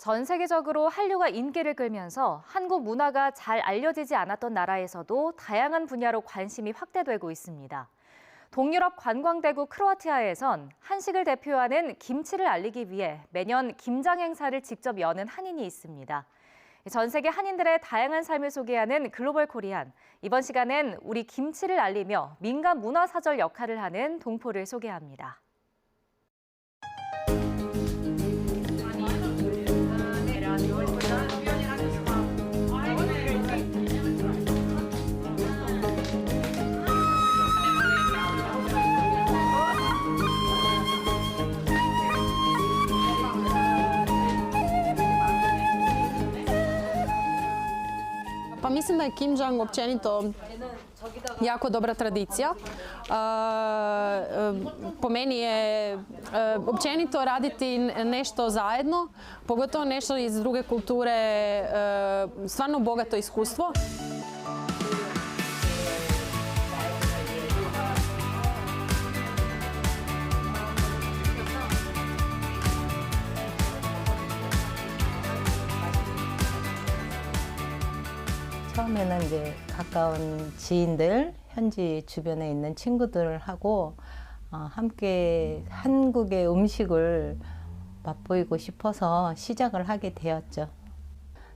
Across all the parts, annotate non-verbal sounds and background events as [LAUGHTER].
전 세계적으로 한류가 인기를 끌면서 한국 문화가 잘 알려지지 않았던 나라에서도 다양한 분야로 관심이 확대되고 있습니다. 동유럽 관광대국 크로아티아에선 한식을 대표하는 김치를 알리기 위해 매년 김장 행사를 직접 여는 한인이 있습니다. 전 세계 한인들의 다양한 삶을 소개하는 글로벌 코리안. 이번 시간엔 우리 김치를 알리며 민간 문화 사절 역할을 하는 동포를 소개합니다. Da je Kimjang općenito jako dobra tradicija. E, e, Po meni je e, općenito raditi nešto zajedno, pogotovo nešto iz druge kulture, stvarno bogato iskustvo. 처음에는 이제 가까운 지인들, 현지 주변에 있는 친구들하고 어, 함께 한국의 음식을 맛보이고 싶어서 시작을 하게 되었죠.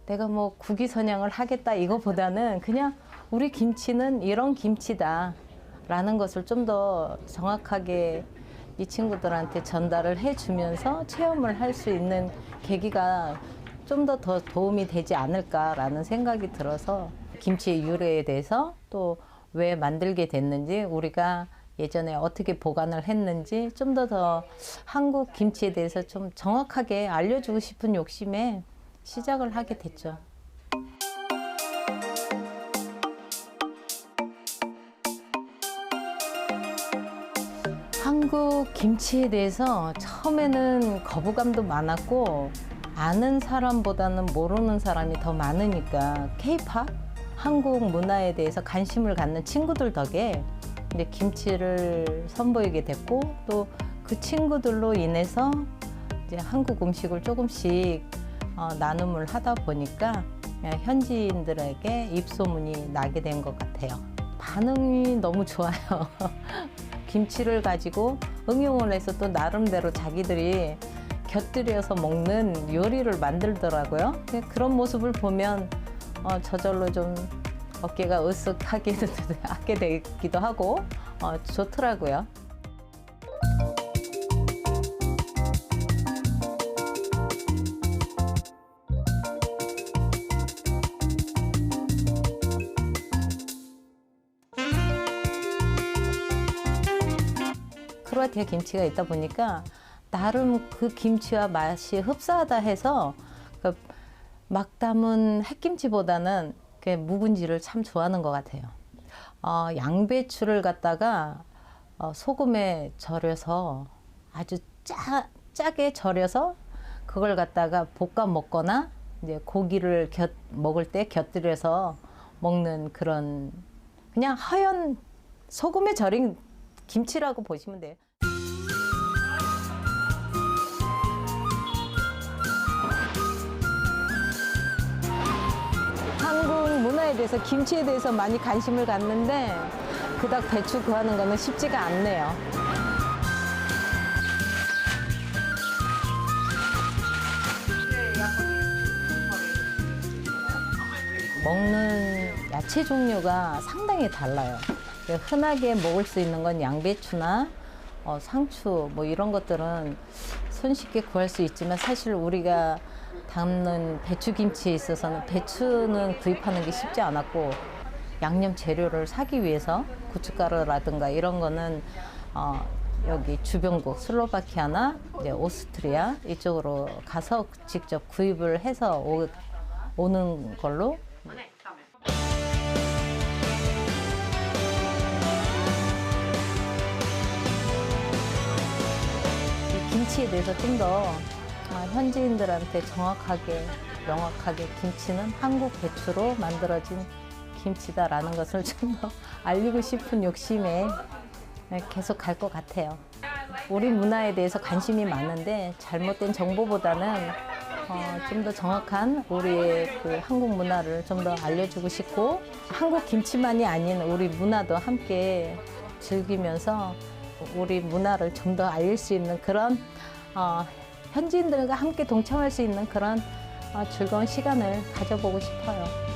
내가 뭐 국위선양을 하겠다 이거보다는 그냥 우리 김치는 이런 김치다 라는 것을 좀 더 정확하게 이 친구들한테 전달을 해주면서 체험을 할 수 있는 계기가 좀 더 더 도움이 되지 않을까라는 생각이 들어서 김치의 유래에 대해서 또 왜 만들게 됐는지 우리가 예전에 어떻게 보관을 했는지 좀더더 한국 김치에 대해서 좀 정확하게 알려주고 싶은 욕심에 시작을 하게 됐죠. 한국 김치에 대해서 처음에는 거부감도 많았고 아는 사람보다는 모르는 사람이 더 많으니까 케이팝 한국 문화에 대해서 관심을 갖는 친구들 덕에 이제 김치를 선보이게 됐고 또 그 친구들로 인해서 이제 한국 음식을 조금씩 어, 나눔을 하다 보니까 그냥 현지인들에게 입소문이 나게 된 것 같아요. 반응이 너무 좋아요. [LAUGHS] 김치를 가지고 응용을 해서 또 나름대로 자기들이 곁들여서 먹는 요리를 만들더라고요. 그런 모습을 보면 어, 저절로 좀 어깨가 으쓱하게 [LAUGHS] 하게 되기도 하고 어, 좋더라고요. 크로아티아 김치가 있다 보니까 나름 그 김치와 맛이 흡사하다 해서 그 막 담은 햇김치보다는 그 묵은지를 참 좋아하는 것 같아요. 어, 양배추를 갖다가 어, 소금에 절여서 아주 짜, 짜게 절여서 그걸 갖다가 볶아 먹거나 이제 고기를 곁, 먹을 때 곁들여서 먹는 그런 그냥 하얀 소금에 절인 김치라고 보시면 돼요. 대해서 김치에 대해서 많이 관심을 갖는데 그닥 배추 구하는 거는 쉽지가 않네요. 먹는 야채 종류가 상당히 달라요. 흔하게 먹을 수 있는 건 양배추나 어, 상추 뭐 이런 것들은 손쉽게 구할 수 있지만 사실 우리가 담는 배추김치에 있어서는 배추는 구입하는 게 쉽지 않았고 양념 재료를 사기 위해서 고춧가루라든가 이런 거는 어, 여기 주변국 슬로바키아나 이제 오스트리아 이쪽으로 가서 직접 구입을 해서 오, 오는 걸로. 이 김치에 대해서 좀더 현지인들한테 정확하게 명확하게 김치는 한국 배추로 만들어진 김치다라는 것을 좀 더 [LAUGHS] 알리고 싶은 욕심에 계속 갈 것 같아요. 우리 문화에 대해서 관심이 많은데 잘못된 정보보다는 어, 좀 더 정확한 우리의 그 한국 문화를 좀 더 알려주고 싶고 한국 김치만이 아닌 우리 문화도 함께 즐기면서 우리 문화를 좀 더 알릴 수 있는 그런 어, 현지인들과 함께 동참할 수 있는 그런 어, 즐거운 시간을 가져보고 싶어요.